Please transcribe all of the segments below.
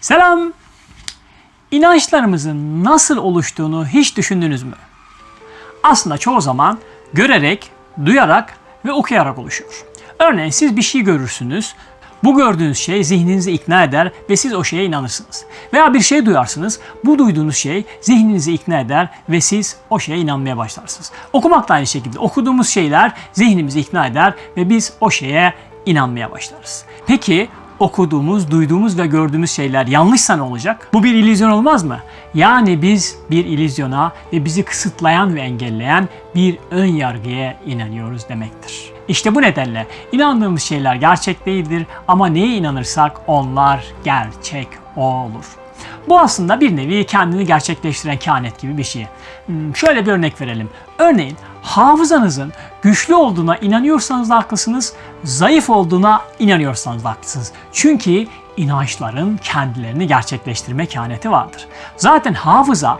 Selam. İnançlarımızın nasıl oluştuğunu hiç düşündünüz mü? Aslında çoğu zaman görerek, duyarak ve okuyarak oluşuyor. Örneğin siz bir şey görürsünüz. Bu gördüğünüz şey zihninizi ikna eder ve siz o şeye inanırsınız. Veya bir şey duyarsınız. Bu duyduğunuz şey zihninizi ikna eder ve siz o şeye inanmaya başlarsınız. Okumak da aynı şekilde. Okuduğumuz şeyler zihnimizi ikna eder ve biz o şeye inanmaya başlarız. Peki okuduğumuz, duyduğumuz ve gördüğümüz şeyler yanlışsa ne olacak? Bu bir illüzyon olmaz mı? Yani biz bir illüzyona ve bizi kısıtlayan ve engelleyen bir ön yargıya inanıyoruz demektir. İşte bu nedenle inandığımız şeyler gerçek değildir ama neye inanırsak onlar gerçek olur. Bu aslında bir nevi kendini gerçekleştiren kehanet gibi bir şey. Hmm, Şöyle bir örnek verelim. Örneğin hafızanızın güçlü olduğuna inanıyorsanız da haklısınız, zayıf olduğuna inanıyorsanız da haklısınız. Çünkü inançların kendilerini gerçekleştirme kehaneti vardır. Zaten hafıza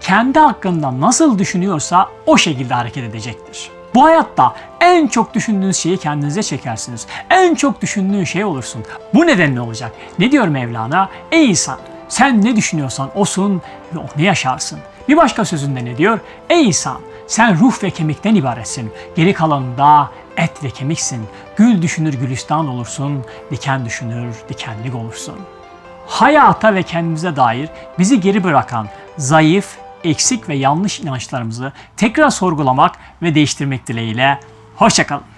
kendi hakkında nasıl düşünüyorsa o şekilde hareket edecektir. Bu hayatta en çok düşündüğünüz şeyi kendinize çekersiniz. En çok düşündüğün şey olursun. Bu nedenle olacak. Ne diyor Mevlana? Ey insan sen ne düşünüyorsan osun ve onu yaşarsın. Bir başka sözünde ne diyor? Ey insan sen ruh ve kemikten ibaretsin. Geri kalanında et ve kemiksin. Gül düşünür gülistan olursun. Diken düşünür dikenlik olursun hayata ve kendimize dair bizi geri bırakan zayıf, eksik ve yanlış inançlarımızı tekrar sorgulamak ve değiştirmek dileğiyle. Hoşçakalın.